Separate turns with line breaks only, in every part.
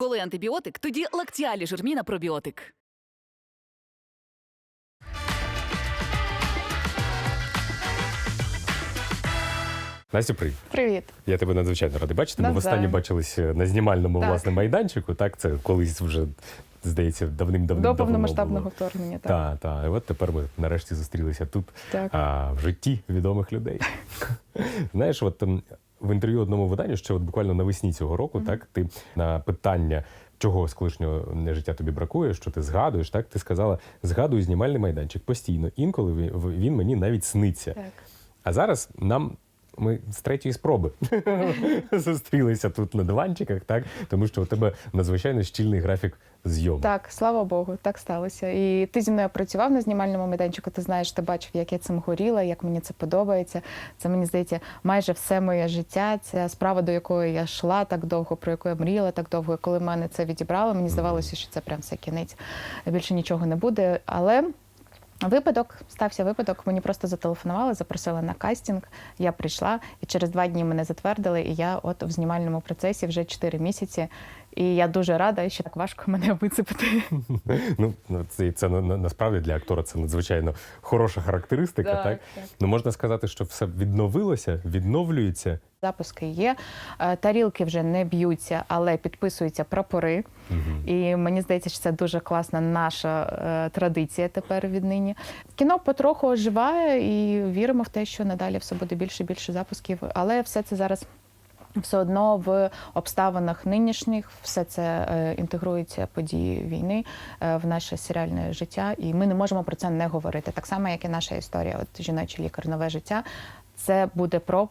Коли антибіотик, тоді лактіалі жирміна пробіотик.
Настя, привіт.
Привіт.
Я тебе надзвичайно радий бачити. Ми
Навзаєм.
востаннє бачились на знімальному
Так.
власне майданчику. Так, це колись вже здається давним-давним
До повномасштабного вторгнення. Так.
Так, так. І от тепер ми нарешті зустрілися тут,
Так.
а, в житті відомих людей. Знаєш, от ем, в інтерв'ю одному виданню, ще от буквально навесні цього року, так ти на питання. Чого з колишнього життя тобі бракує, що ти згадуєш? Так ти сказала, згадую знімальний майданчик постійно. Інколи він мені навіть сниться.
Так.
А зараз нам ми з третьої спроби зустрілися тут на диванчиках, так тому що у тебе надзвичайно щільний графік зйомок.
так, слава Богу, так сталося. І ти зі мною працював на знімальному майданчику. Ти знаєш, ти бачив, як я цим горіла, як мені це подобається. Це мені здається, майже все моє життя. Це справа, до якої я йшла так довго, про яку я мріяла так довго. І коли мене це відібрало, мені здавалося, що це прям все кінець. Більше нічого не буде. Але Випадок стався випадок. Мені просто зателефонували, запросили на кастинг. Я прийшла, і через два дні мене затвердили. І я от в знімальному процесі вже 4 місяці. І я дуже рада, що так важко мене вицепити.
Ну ну, це, це на- на- насправді для актора це надзвичайно хороша характеристика. Так,
Так, так.
ну можна сказати, що все відновилося, відновлюється.
Запуски є, е, тарілки вже не б'ються, але підписуються прапори. І мені здається, що це дуже класна наша е, традиція тепер віднині. Кіно потроху оживає і віримо в те, що надалі все буде більше і більше запусків. Але все це зараз. Все одно в обставинах нинішніх все це е, інтегрується події війни е, в наше серіальне життя, і ми не можемо про це не говорити. Так само, як і наша історія. От жіночий лікар, нове життя. Це буде про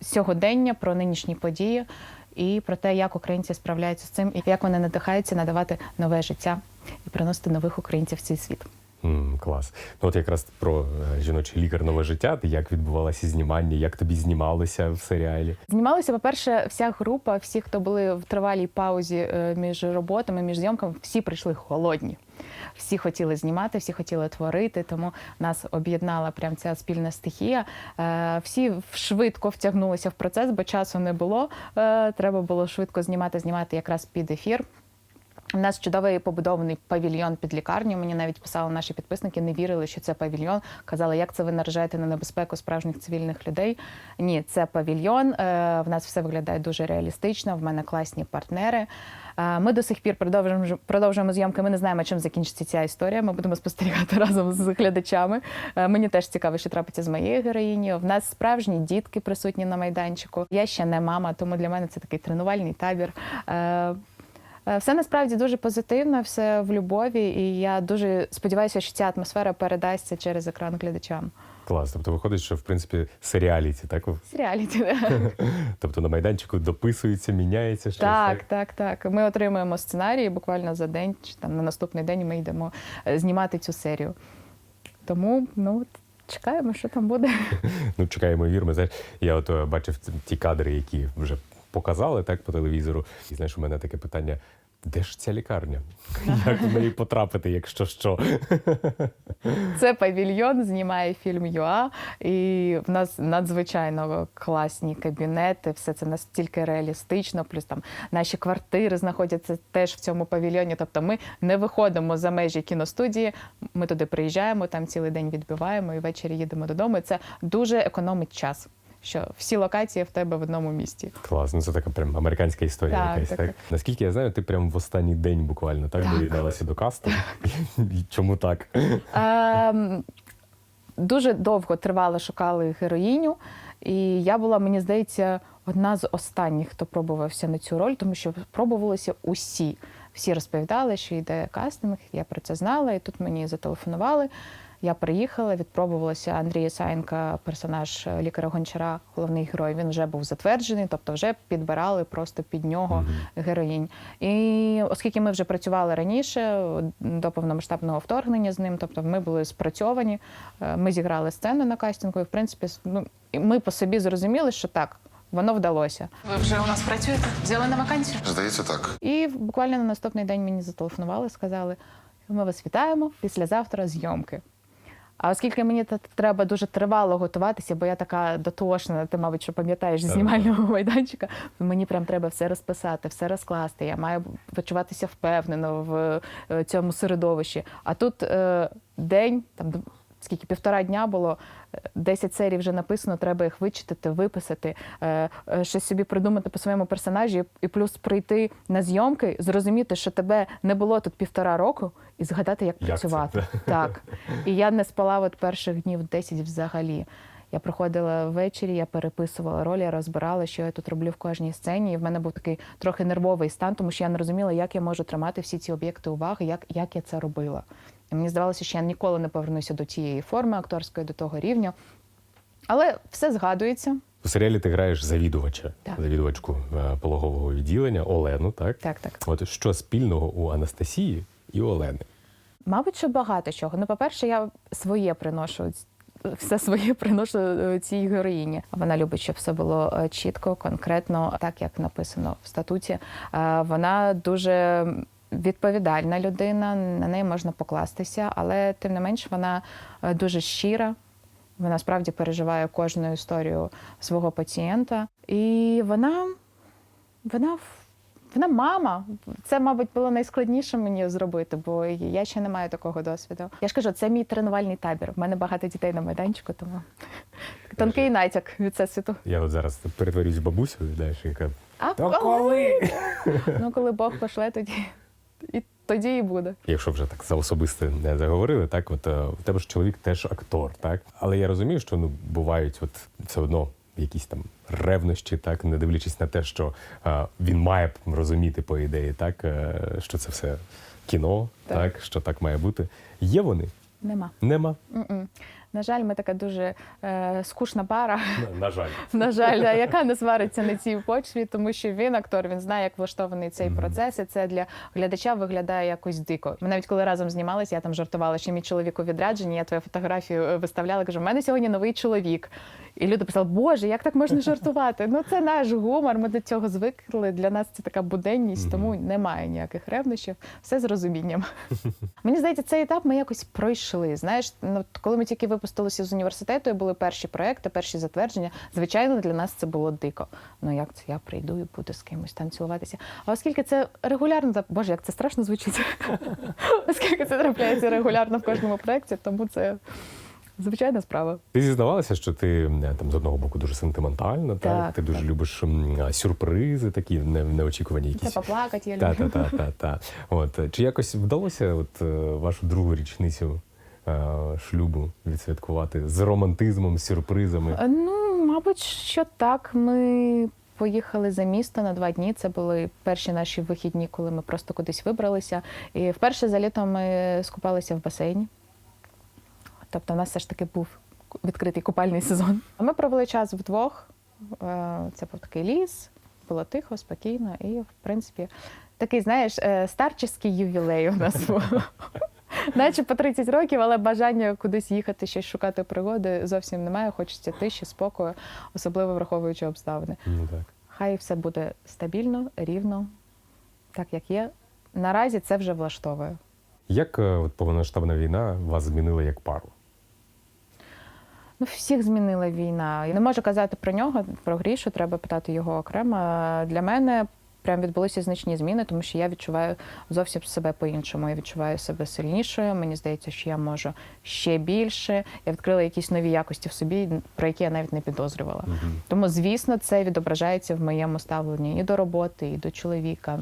сьогодення, про нинішні події і про те, як українці справляються з цим, і як вони надихаються надавати нове життя і приносити нових українців в цей світ.
М, клас. Ну от якраз про е, жіночий лікар нове життя. Як відбувалося знімання, як тобі знімалося в серіалі?
Знімалися, по-перше, вся група, всі, хто були в тривалій паузі е, між роботами, між зйомками, всі прийшли голодні. Всі хотіли знімати, всі хотіли творити, тому нас об'єднала прям ця спільна стихія. Е, Всі швидко втягнулися в процес, бо часу не було. Треба було швидко знімати, знімати якраз під ефір. У нас чудовий побудований павільйон під лікарню. Мені навіть писали наші підписники, не вірили, що це павільйон. Казали, як це ви наражаєте на небезпеку справжніх цивільних людей. Ні, це павільйон. Е, В нас все виглядає дуже реалістично. В мене класні партнери. Е, Ми до сих пір продовжуємо продовжуємо зйомки. Ми не знаємо, чим закінчиться ця історія. Ми будемо спостерігати разом з глядачами. Е, Мені теж цікаво, що трапиться з моєю героїнею. В нас справжні дітки присутні на майданчику. Я ще не мама, тому для мене це такий тренувальний табір. Е, Все насправді дуже позитивно, все в любові, і я дуже сподіваюся, що ця атмосфера передасться через екран глядачам.
Клас. Тобто виходить, що в принципі серіаліті, так
Серіаліті. да.
тобто на майданчику дописується, міняється щось.
Так, так, так. Ми отримуємо сценарій буквально за день чи там на наступний день ми йдемо е, знімати цю серію. Тому ну чекаємо, що там буде.
Ну, чекаємо вірми. Знаєш, я от е, бачив ті кадри, які вже показали так по телевізору. І знаєш, у мене таке питання: де ж ця лікарня? Як в неї потрапити, якщо що?
Це павільйон, знімає фільм ЮА, і в нас надзвичайно класні кабінети. Все це настільки реалістично. Плюс там наші квартири знаходяться теж в цьому павільйоні. Тобто ми не виходимо за межі кіностудії. Ми туди приїжджаємо, там цілий день відбиваємо і ввечері їдемо додому. І це дуже економить час. Що всі локації в тебе в одному місті.
Клас, ну це така прям американська історія
Так,
якась.
так,
Так,
так.
Наскільки я знаю, ти прям в останній день буквально так,
Так.
доєдналася до касту. Чому так?
Ем, дуже довго тривало шукали героїню, і я була, мені здається, одна з останніх, хто пробувався на цю роль, тому що пробувалися усі. Всі розповідали, що йде кастинг, я про це знала, і тут мені зателефонували. Я приїхала, відпробувалася Андрій Саєнка, персонаж лікаря Гончара, головний герой. Він вже був затверджений, тобто вже підбирали просто під нього героїнь. І оскільки ми вже працювали раніше до повномасштабного вторгнення з ним, тобто ми були спрацьовані, е, ми зіграли сцену на кастингу, і в принципі ну, і ми по собі зрозуміли, що так. Воно вдалося.
Ви вже у нас працюєте? Взяли на вакансію?
Здається, так.
І буквально на наступний день мені зателефонували, сказали: ми вас вітаємо післязавтра зйомки. А оскільки мені треба дуже тривало готуватися, бо я така дотошна, ти, мабуть, що пам'ятаєш з знімального майданчика, мені прям треба все розписати, все розкласти. Я маю почуватися впевнено в е, цьому середовищі. А тут е, день, там скільки півтора дня було. е, 10 серій вже написано, треба їх вичитати, виписати, е, е, щось собі придумати по своєму персонажі, і плюс прийти на зйомки, зрозуміти, що тебе не було тут півтора року, і згадати, як,
Як
працювати.
да?
Так. І я не спала от перших днів 10 взагалі. Я приходила ввечері, я переписувала ролі, я розбирала, що я тут роблю в кожній сцені. І в мене був такий трохи нервовий стан, тому що я не розуміла, як я можу тримати всі ці об'єкти уваги, як, як я це робила. І мені здавалося, що я ніколи не повернуся до тієї форми акторської, до того рівня. Але все згадується.
У серіалі ти граєш завідувача,
Так.
завідувачку е, пологового відділення Олену, так?
Так, так.
От що спільного у Анастасії і Олени?
Мабуть, що багато чого. Ну, по-перше, я своє приношу. Все своє приношу е, цій героїні. Вона любить, щоб все було е, чітко, конкретно, так як написано в статуті. Вона дуже відповідальна людина, на неї можна покластися, але тим не менш вона е, дуже щира. Вона справді переживає кожну історію свого пацієнта. І вона, вона, вона мама. Це, мабуть, було найскладніше мені зробити, бо я ще не маю такого досвіду. Я ж кажу, це мій тренувальний табір. У мене багато дітей на майданчику, тому тонкий натяк від всесвіту.
Я от зараз перетворюсь в бабусю, знаєш, яка
А
«Та коли?
Ну, коли Бог пошле, тоді і тоді і буде.
Якщо вже так за особисте не заговорили, так от е, у тебе ж чоловік теж актор, так? Але я розумію, що ну бувають от все одно якісь там ревнощі, так, не дивлячись на те, що е, він має розуміти по ідеї, так, е, що це все кіно, так.
Так.
що так має бути. Є вони?
Нема.
Нема.
М-м. На жаль, ми така дуже е, скучна пара.
На, жаль.
На жаль, да, яка не свариться на цій почві, тому що він актор, він знає, як влаштований цей процес, і це для глядача виглядає якось дико. Ми навіть коли разом знімалися, я там жартувала, що мій чоловік у відрядженні, я твою фотографію е, виставляла, кажу, в мене сьогодні новий чоловік. І люди писали, Боже, як так можна жартувати? Ну це наш гумор. Ми до цього звикли. Для нас це така буденність, тому немає ніяких ревнощів. Все з розумінням. Мені здається, цей етап ми якось пройшли. Знаєш, ну коли ми тільки випустилися з університету, і були перші проекти, перші затвердження. Звичайно, для нас це було дико. Ну як це я прийду і буду з кимось там цілуватися? А оскільки це регулярно, та- боже, як це страшно звучить. Оскільки це трапляється регулярно в кожному проекті, тому це звичайна справа.
Ти зізнавалася, що ти там з одного боку дуже сентиментальна, так,
Так,
ти дуже любиш сюрпризи, такі не- неочікувані
Це
якісь.
поплакати, я
Та,
люблю.
та, та, та, та. От е, чи якось вдалося от е, вашу другу річницю шлюбу відсвяткувати з романтизмом, з сюрпризами?
Е, Ну, мабуть, що так. Ми поїхали за місто на два дні. Це були перші наші вихідні, коли ми просто кудись вибралися. І вперше за літо ми скупалися в басейні. Тобто, у нас все ж таки був відкритий купальний сезон. А ми провели час вдвох. Е, Це був такий ліс, було тихо, спокійно, і, в принципі, такий, знаєш, е, старческий ювілей у нас був. Наче по 30 років, але бажання кудись їхати, щось шукати пригоди зовсім немає. Хочеться тиші, спокою, особливо враховуючи обставини.
Ну так.
Хай все буде стабільно, рівно, так як є. Наразі це вже влаштовує.
Як е, от повномасштабна війна вас змінила як пару?
Ну, всіх змінила війна. Я не можу казати про нього, про Грішу, треба питати його окремо. Для мене прям відбулися значні зміни, тому що я відчуваю зовсім себе по-іншому. Я відчуваю себе сильнішою. Мені здається, що я можу ще більше. Я відкрила якісь нові якості в собі, про які я навіть не підозрювала. Тому, звісно, це відображається в моєму ставленні і до роботи, і до чоловіка.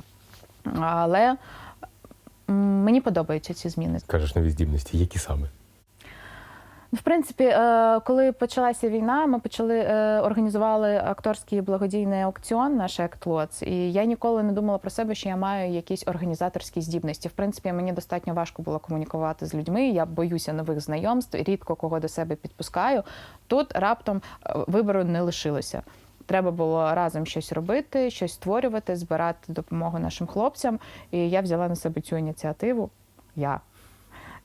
Але мені подобаються ці зміни.
Кажеш нові здібності, які саме?
Ну, В принципі, е, коли почалася війна, ми почали е, організували акторський благодійний аукціон, наш «Актлоц», І я ніколи не думала про себе, що я маю якісь організаторські здібності. В принципі, мені достатньо важко було комунікувати з людьми. Я боюся нових знайомств, рідко кого до себе підпускаю. Тут раптом е, вибору не лишилося. Треба було разом щось робити, щось створювати, збирати допомогу нашим хлопцям. І я взяла на себе цю ініціативу. Я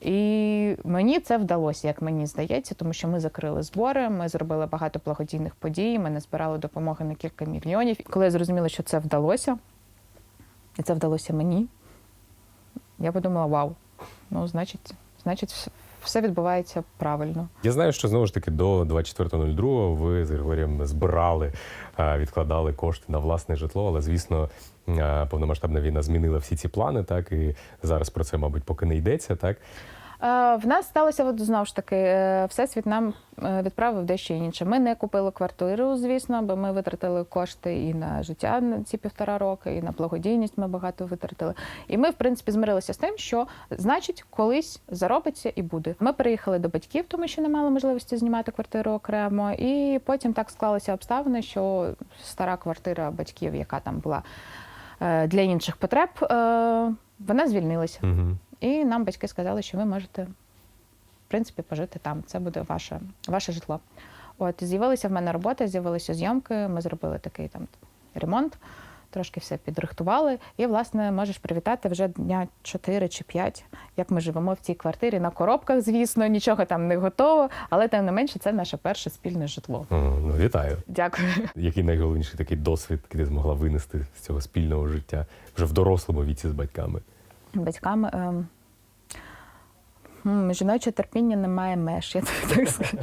і мені це вдалося, як мені здається, тому що ми закрили збори, ми зробили багато благодійних подій, ми назбирали допомоги на кілька мільйонів. Коли я зрозуміла, що це вдалося, і це вдалося мені, я подумала: вау, ну, значить, значить, все відбувається правильно.
Я знаю, що знову ж таки до 24.02 ви з Григорієм збирали, е, відкладали кошти на власне житло, але звісно, е, повномасштабна війна змінила всі ці плани, так і зараз про це, мабуть, поки не йдеться, так.
В нас сталося от, знову ж таки, е, всесвіт нам е, відправив дещо інше. Ми не купили квартиру, звісно, бо ми витратили кошти і на життя на ці півтора роки, і на благодійність ми багато витратили. І ми, в принципі, змирилися з тим, що значить колись заробиться і буде. Ми переїхали до батьків, тому що не мали можливості знімати квартиру окремо. І потім так склалися обставини, що стара квартира батьків, яка там була е, для інших потреб, вона звільнилася.
Угу.
І нам батьки сказали, що ви можете, в принципі, пожити там. Це буде ваше, ваше житло. От, з'явилася в мене робота, з'явилися зйомки, ми зробили такий там ремонт, трошки все підрихтували. І, власне, можеш привітати вже дня 4 чи 5, як ми живемо в цій квартирі. На коробках, звісно, нічого там не готово, але тим не менше, це наше перше спільне житло.
Ну, вітаю.
Дякую.
Який найголовніший такий досвід, який ти змогла винести з цього спільного життя вже в дорослому віці з батьками?
Батьками. ем, м, Жіноче терпіння не має меж, я так скажу.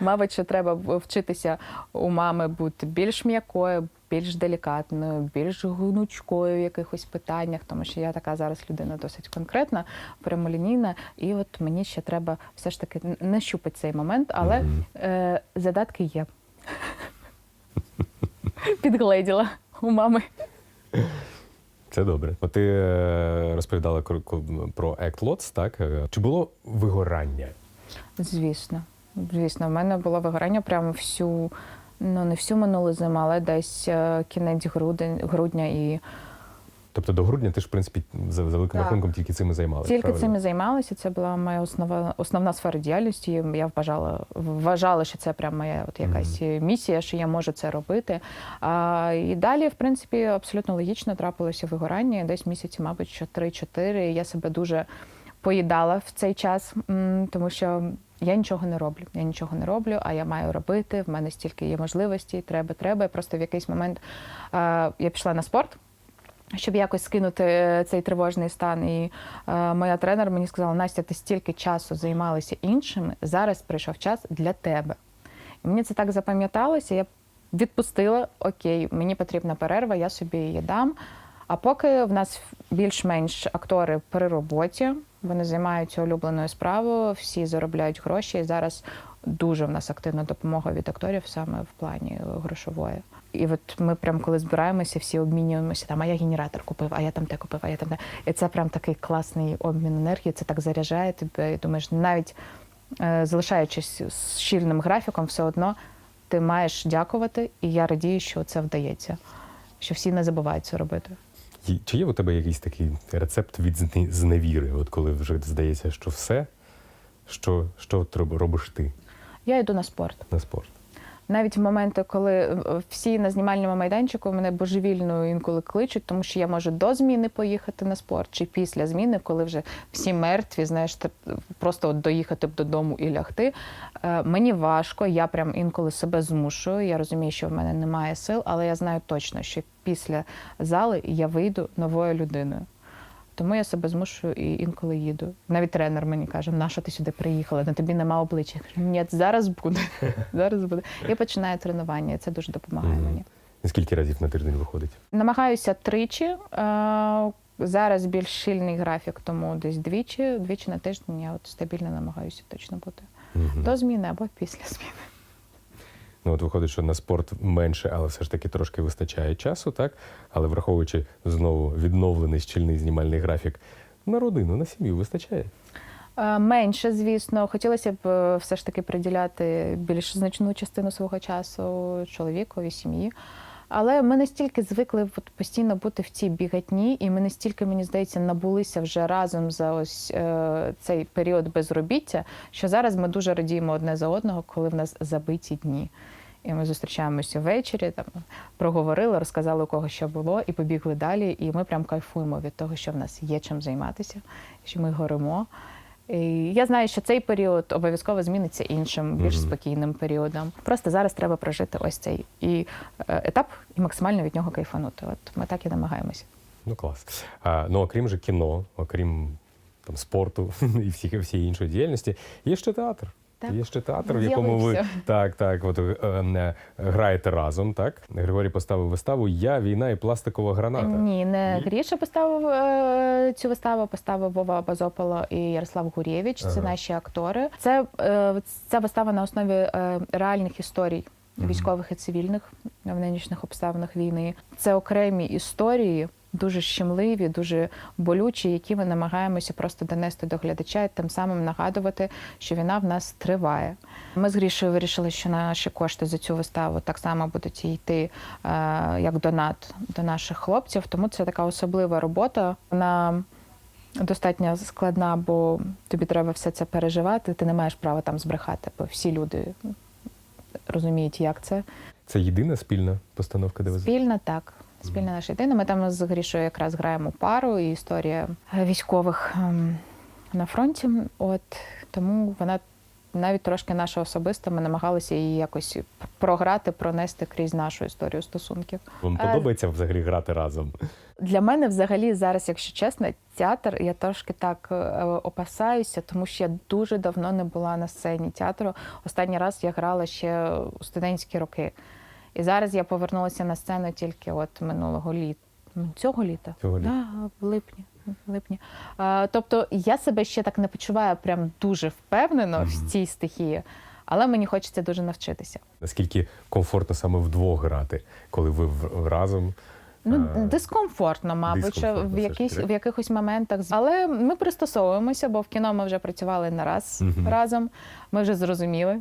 Мабуть, що треба вчитися у мами бути більш м'якою, більш делікатною, більш гнучкою в якихось питаннях, тому що я така зараз людина досить конкретна, прямолінійна, і от мені ще треба все ж таки не щупати цей момент, але е, задатки є. Підгледіла у мами.
Це добре. От ти е, розповідала про Lots, так? Е, Чи було вигорання?
Звісно. Звісно, в мене було вигорання прямо всю, ну не всю минулу зиму, але десь е, кінець грудень, грудня і
Тобто до грудня ти ж, в принципі, за, за великим
Так.
рахунком тільки цим і займалася.
тільки
правильно?
цим і займалася. Це була моя основа, основна сфера діяльності. Я вважала, вважала, що це прям моя от якась місія, що я можу це робити. А, і далі, в принципі, абсолютно логічно трапилося вигорання. Десь місяці, мабуть, що 3-4. Я себе дуже поїдала в цей час, тому що. Я нічого не роблю. Я нічого не роблю, а я маю робити. В мене стільки є можливостей, треба, треба. І Просто в якийсь момент е, я пішла на спорт, щоб якось скинути е, цей тривожний стан. І е, моя тренер мені сказала: Настя, ти стільки часу займалася іншими. Зараз прийшов час для тебе. І мені це так запам'яталося. Я відпустила, окей, мені потрібна перерва, я собі її дам. А поки в нас більш-менш актори при роботі, вони займаються улюбленою справою, всі заробляють гроші. І зараз дуже в нас активна допомога від акторів саме в плані е, грошової. І от ми прям коли збираємося, всі обмінюємося там, а я генератор купив, а я там те купив, а я там те. І це прям такий класний обмін енергії. Це так заряджає тебе. І думаєш, навіть е, залишаючись з щільним графіком, все одно ти маєш дякувати, і я радію, що це вдається, що всі не забувають це робити.
Чи є у тебе якийсь такий рецепт від зневіри? От коли вже здається, що все, що, що робиш ти
Я йду на спорт.
на спорт?
Навіть в моменти, коли е, всі на знімальному майданчику мене божевільно інколи кличуть, тому що я можу до зміни поїхати на спорт, чи після зміни, коли вже всі мертві, знаєш, просто от доїхати б додому і лягти. Е, Мені важко, я прям інколи себе змушую. Я розумію, що в мене немає сил, але я знаю точно, що після зали я вийду новою людиною. Тому я себе змушую і інколи їду. Навіть тренер мені каже, на що ти сюди приїхала? На тобі нема обличчя. Я кажу, Ні, зараз буде. зараз буде. І починаю тренування, і це дуже допомагає
Мгм.
мені.
Скільки разів на тиждень виходить?
Намагаюся тричі. Е, Зараз більш щільний графік, тому десь двічі, двічі на тиждень я от стабільно намагаюся точно бути.
Мгм.
До зміни або після зміни.
Ну, от виходить, що на спорт менше, але все ж таки трошки вистачає часу, так? Але враховуючи знову відновлений щільний знімальний графік, на родину, на сім'ю вистачає.
Е, Менше, звісно, хотілося б е, все ж таки приділяти більш значну частину свого часу чоловікові, сім'ї. Але ми настільки звикли от постійно бути в цій бігатні, і ми настільки, мені здається, набулися вже разом за ось е, цей період безробіття, що зараз ми дуже радіємо одне за одного, коли в нас забиті дні. І ми зустрічаємося ввечері, там проговорили, розказали у кого що було, і побігли далі. І ми прям кайфуємо від того, що в нас є чим займатися, що ми горимо. Я знаю, що цей період обов'язково зміниться іншим, більш спокійним періодом. Просто зараз треба прожити ось цей і е, етап і максимально від нього кайфанути. От ми так і намагаємося.
Ну, клас. А, ну, окрім же кіно, окрім там спорту і всіх всієї іншої діяльності. Є ще театр.
Так.
Є ще театр, в якому ви так, так, от е, е, граєте разом. Так Григорій поставив виставу Я, війна і пластикова граната.
Ні, не
Ні?
Гріша поставив е, цю виставу, поставив Вова Базополо і Ярослав Гурєвич. Це
Ага.
наші актори. Це е, ця вистава на основі е, реальних історій військових і цивільних в нинішніх обставинах війни. Це окремі історії. Дуже щемливі, дуже болючі, які ми намагаємося просто донести до глядача і тим самим нагадувати, що війна в нас триває. Ми з Грішою вирішили, що наші кошти за цю виставу так само будуть йти е, як донат до наших хлопців. Тому це така особлива робота. Вона достатньо складна, бо тобі треба все це переживати. Ти не маєш права там збрехати, бо всі люди розуміють, як це.
Це єдина спільна постановка, де ви
Спільна так. Спільна наша єдина. Ми там з Грішою якраз граємо пару і історія е, військових ем, на фронті. От тому вона навіть трошки наша особиста. Ми намагалися її якось програти, пронести крізь нашу історію стосунків.
вам
Е,
подобається взагалі грати разом?
Для мене взагалі зараз, якщо чесно, театр я трошки так е, опасаюся, тому що я дуже давно не була на сцені театру. Останній раз я грала ще у студентські роки. І зараз я повернулася на сцену тільки от минулого літа. Цього літа?
Цього літа.
Да, в липні. Липні. А, тобто я себе ще так не почуваю прям дуже впевнено в цій стихії, але мені хочеться дуже навчитися.
Наскільки комфортно саме вдвох грати, коли ви разом?
Ну,
Е,
дискомфортно, мабуть,
дискомфортно
в, якісь, в якихось моментах. Але ми пристосовуємося, бо в кіно ми вже працювали не раз
Мгм.
разом. Ми вже зрозуміли,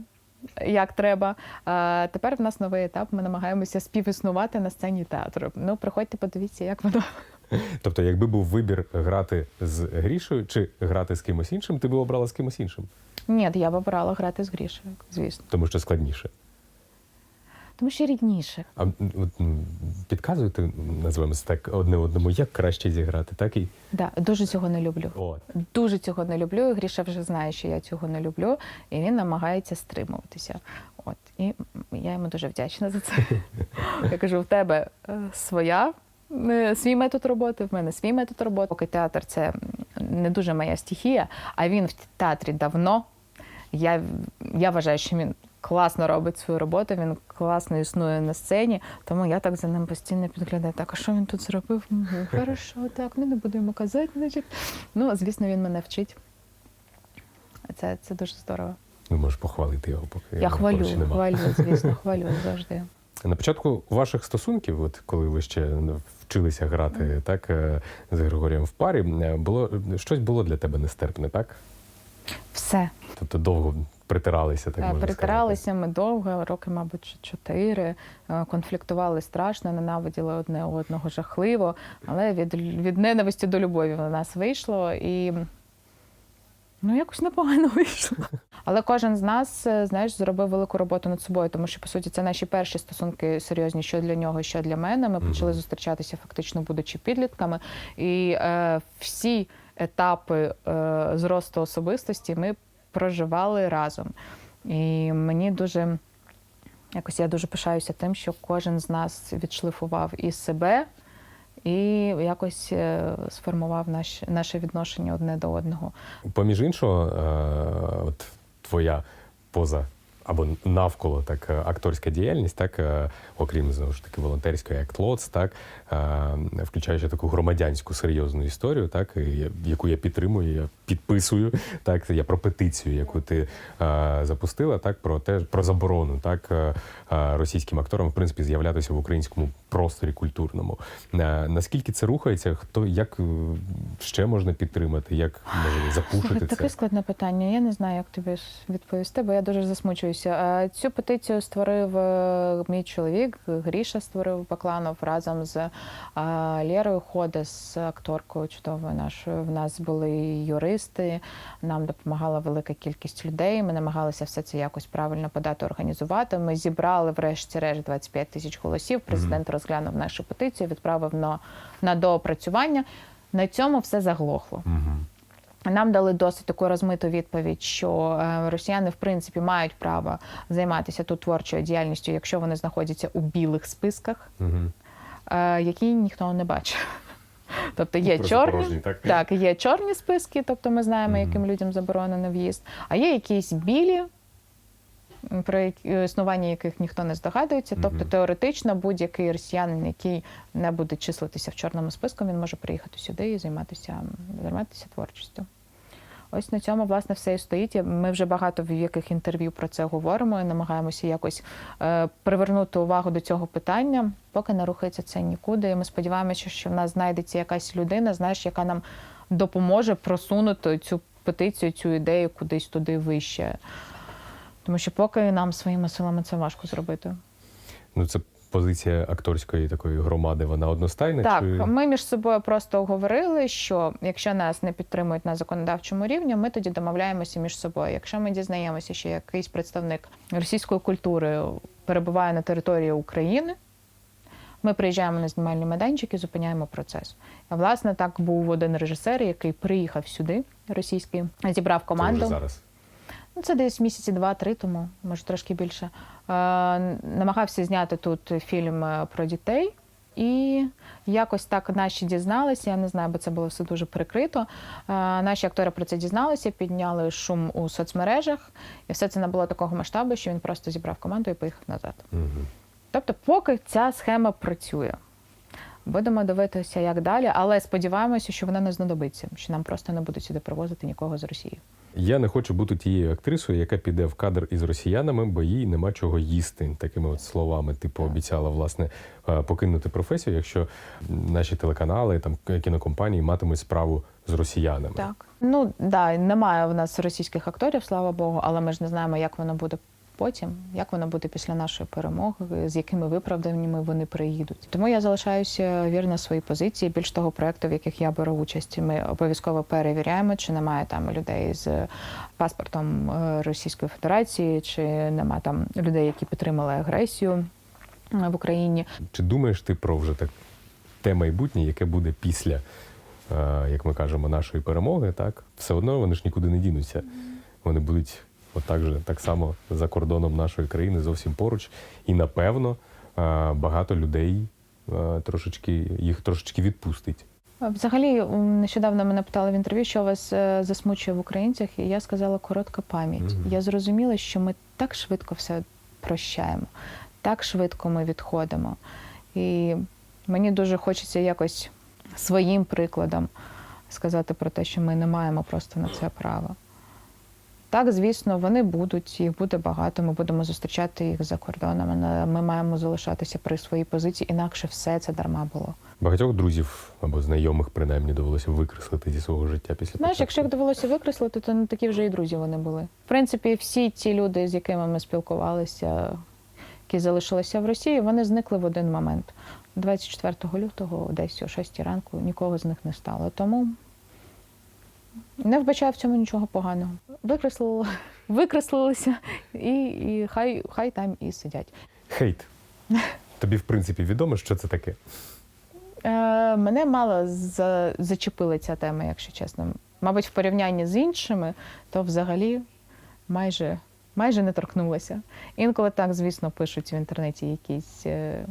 як треба. А тепер в нас новий етап. Ми намагаємося співіснувати на сцені театру. Ну, приходьте, подивіться, як воно.
Тобто, якби був вибір грати з Грішою чи грати з кимось іншим, ти би обрала з кимось іншим,
Ні, я б обрала грати з Грішею, звісно.
тому що складніше.
Тому що рідніше.
А от, підказуєте, називаємо це так одне одному, як краще зіграти, так і
Да, дуже цього не люблю.
О,
Дуже цього не люблю. і Гріша вже знає, що я цього не люблю, і він намагається стримуватися. От і я йому дуже вдячна за це. Я кажу: в тебе е, своя. е, Свій метод роботи, в мене свій метод роботи. Поки театр це не дуже моя стихія, а він в театрі давно. Я, я вважаю, що він класно робить свою роботу, він класно існує на сцені, тому я так за ним постійно підглядаю. Так, а що він тут зробив? Хорошо, так, ми не будемо казати, значить. Ну, звісно, він мене вчить. Це, це дуже здорово.
ну можеш похвалити його, поки
Я хвалю,
поруч нема.
хвалю, звісно, хвалю завжди.
На початку ваших стосунків, от коли ви ще вчилися грати так е, з Григорієм в парі, е, було щось було для тебе нестерпне, так?
Все.
Тобто довго притиралися, так
Е,
можна
Притиралися ми довго, роки, мабуть, чотири. Е, Конфліктували страшно, ненавиділи одне одного жахливо, але від, від ненависті до любові в нас вийшло і ну якось непогано вийшло. Але кожен з нас, е, знаєш, зробив велику роботу над собою, тому що по суті це наші перші стосунки серйозні, що для нього, що для мене. Ми почали зустрічатися фактично будучи підлітками, і е, всі етапи е, зросту особистості ми проживали разом. І мені дуже якось я дуже пишаюся тим, що кожен з нас відшлифував і себе, і якось е, сформував наш, наше відношення одне до одного.
Поміж іншого, е, от твоя поза або навколо так е, акторська діяльність, так е, окрім знову ж таки волонтерської актлоц, так е, включаючи таку громадянську серйозну історію, так яку я підтримую, я підписую. Так, я про петицію, яку ти запустила, так про те, про заборону, так російським акторам в принципі з'являтися в українському просторі культурному. Наскільки це рухається? Хто як ще можна підтримати? Як може запушити це?
таке складне питання. Я не знаю, як тобі відповісти, бо я дуже засмучуюся. Е, Цю петицію створив е, мій чоловік, Гріша створив Бакланов разом з е, Лєрою Ходе, з акторкою чудовою нашою. В нас були юристи, нам допомагала велика кількість людей. Ми намагалися все це якось правильно подати, організувати. Ми зібрали, врешті-решт, 25 тисяч голосів. Президент розглянув нашу петицію, відправив на, на доопрацювання. На цьому все заглохло.
Мгм.
Нам дали досить таку розмиту відповідь, що е, росіяни в принципі мають право займатися тут творчою діяльністю, якщо вони знаходяться у білих списках, е, які ніхто не бачив. Тобто є
Просто
чорні,
так?
так, є чорні списки, тобто ми знаємо, яким людям заборонено в'їзд, а є якісь білі, про існування яких ніхто не здогадується. Тобто теоретично будь-який росіянин, який не буде числитися в чорному списку, він може приїхати сюди і займатися, займатися творчістю. Ось на цьому власне все і стоїть. Ми вже багато в яких інтерв'ю про це говоримо і намагаємося якось е, привернути увагу до цього питання, поки не рухається це нікуди. І ми сподіваємося, що в нас знайдеться якась людина, знаєш, яка нам допоможе просунути цю петицію, цю ідею кудись туди вище. Тому що поки нам своїми силами це важко зробити.
Ну, це позиція акторської такої громади, вона одностайна?
Так,
чи...
ми між собою просто говорили, що якщо нас не підтримують на законодавчому рівні, ми тоді домовляємося між собою. Якщо ми дізнаємося, що якийсь представник російської культури перебуває на території України, ми приїжджаємо на знімальний майданчик і зупиняємо процес. А власне так був один режисер, який приїхав сюди, російський, зібрав
Це
команду.
вже зараз.
Ну, це десь місяці два-три тому, може трошки більше. Е, намагався зняти тут фільм е, про дітей. І якось так наші дізналися, я не знаю, бо це було все дуже прикрито. Е, наші актори про це дізналися, підняли шум у соцмережах, і все це набуло такого масштабу, що він просто зібрав команду і поїхав назад.
Мгм.
Тобто, поки ця схема працює. Будемо дивитися, як далі, але сподіваємося, що вона не знадобиться, що нам просто не будуть сюди привозити нікого з Росії.
Я не хочу бути тією актрисою, яка піде в кадр із росіянами, бо їй нема чого їсти. Такими от словами, типу, обіцяла власне е, покинути професію, якщо наші телеканали, там кінокомпанії матимуть справу з росіянами.
Так. Ну да, немає в нас російських акторів, слава Богу, але ми ж не знаємо, як воно буде потім, як воно буде після нашої перемоги, з якими виправданнями вони приїдуть. Тому я залишаюся вірна своїй позиції. Більш того, проєкту, в яких я беру участь, ми обов'язково перевіряємо, чи немає там людей з паспортом е, Російської Федерації, чи немає там людей, які підтримали агресію е, в Україні.
Чи думаєш ти про вже так те майбутнє, яке буде після, е, як ми кажемо, нашої перемоги? Так все одно вони ж нікуди не дінуться. Вони будуть отак же так само за кордоном нашої країни, зовсім поруч. І напевно е, багато людей е, трошечки їх трошечки відпустить.
Взагалі, нещодавно мене питали в інтерв'ю, що вас е, засмучує в українцях, і я сказала коротка пам'ять.
Мгм.
Я зрозуміла, що ми так швидко все прощаємо, так швидко ми відходимо. І мені дуже хочеться якось своїм прикладом сказати про те, що ми не маємо просто на це права. Так, звісно, вони будуть, їх буде багато. Ми будемо зустрічати їх за кордоном. але Ми маємо залишатися при своїй позиції, інакше все це дарма було.
Багатьох друзів або знайомих принаймні довелося викреслити зі свого життя після
Знаєш,
початку.
якщо їх довелося викреслити, то не такі вже і друзі вони були. В принципі, всі ті люди, з якими ми спілкувалися, які залишилися в Росії, вони зникли в один момент. 24 лютого, десь о 6 ранку, нікого з них не стало. Тому не вбачаю в цьому нічого поганого. Викреслили, викреслилися, і, і хай, хай там і сидять.
Хейт. Тобі, в принципі, відомо, що це таке?
Е, мене мало за, зачепила ця тема, якщо чесно. Мабуть, в порівнянні з іншими, то взагалі майже, майже не торкнулася. Інколи так, звісно, пишуть в інтернеті якісь, е,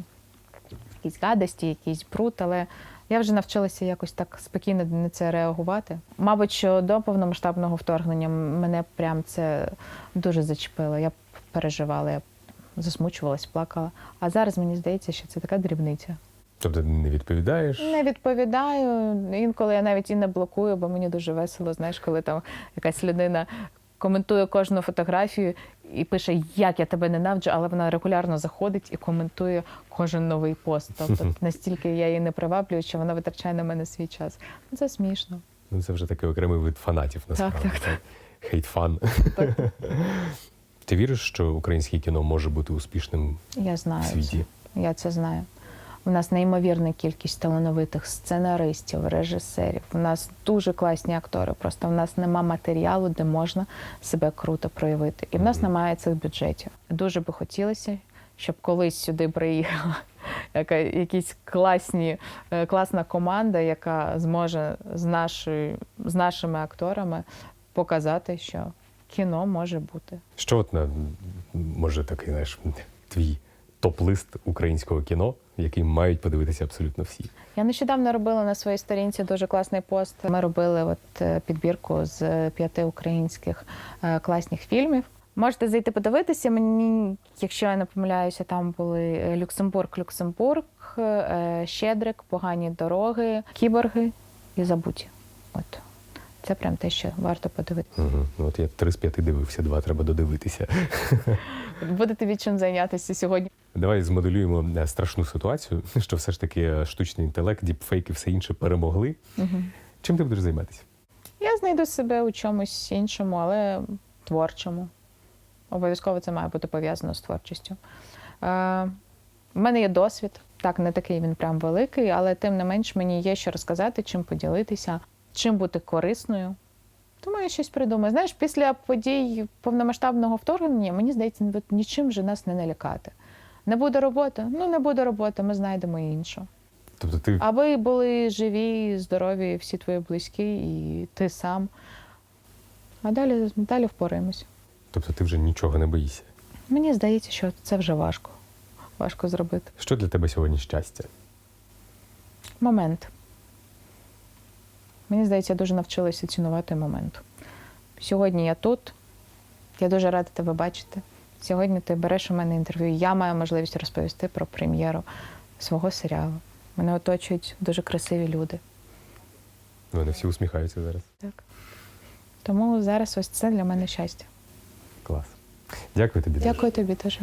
якісь гадості, якийсь бруд, але я вже навчилася якось так спокійно на це реагувати. Мабуть, що до повномасштабного вторгнення мене прям це дуже зачепило. Я переживала, я засмучувалась, плакала. А зараз мені здається, що це така дрібниця.
Тобто не відповідаєш?
Не відповідаю. Інколи я навіть і не блокую, бо мені дуже весело, знаєш, коли там якась людина коментує кожну фотографію і пише, як я тебе ненавиджу, але вона регулярно заходить і коментує кожен новий пост. Тобто настільки я її не приваблюю, що вона витрачає на мене свій час. Ну, Це смішно.
Ну, це вже такий окремий вид фанатів, насправді.
так, так.
Хейт-фан.
Так.
Ти віриш, що українське кіно може бути успішним
Я
в світі?
Це. Я це знаю. У нас неймовірна кількість талановитих сценаристів, режисерів. У нас дуже класні актори. Просто в нас нема матеріалу, де можна себе круто проявити. І в нас немає цих бюджетів. Дуже би хотілося, щоб колись сюди приїхала яка, якісь класні, е, класна команда, яка зможе з, нашою, з нашими акторами показати, що кіно може бути.
Що от на може такий знаєш, твій топ-лист українського кіно, який мають подивитися абсолютно всі.
Я нещодавно робила на своїй сторінці дуже класний пост. Ми робили от е, підбірку з п'яти українських е, класних фільмів. Можете зайти подивитися. Мені, якщо я не помиляюся, там були е, Люксембург, Люксембург, Щедрик, Погані дороги, кіборги і забуті. От це прям те, що варто подивитися.
Угу. От я три з п'яти дивився, два треба додивитися.
Буде тобі чим зайнятися сьогодні.
Давай змоделюємо е, страшну ситуацію, що все ж таки е, штучний інтелект, діпфейки, все інше перемогли.
Угу.
Чим ти будеш займатися?
Я знайду себе у чомусь іншому, але творчому. Обов'язково це має бути пов'язано з творчістю. Е, в мене є досвід, так, не такий він прям великий, але тим не менш мені є що розказати, чим поділитися, чим бути корисною. Я щось придумаю. Знаєш, після подій повномасштабного вторгнення, мені здається, нічим вже нас не налякати. Не буде роботи? Ну, не буде роботи, ми знайдемо іншу.
Тобто ти
Аби були живі, здорові всі твої близькі і ти сам. А далі, далі впораємось.
тобто ти вже нічого не боїшся.
Мені здається, що це вже важко. Важко зробити.
Що для тебе сьогодні щастя?
Момент. Мені здається, я дуже навчилася цінувати момент. Сьогодні я тут. Я дуже рада тебе бачити. Сьогодні ти береш у мене інтерв'ю. Я маю можливість розповісти про прем'єру свого серіалу. Мене оточують дуже красиві люди.
Вони всі усміхаються зараз.
Так. Тому зараз ось це для мене щастя.
Клас. Дякую тобі.
Дякую тобі дуже.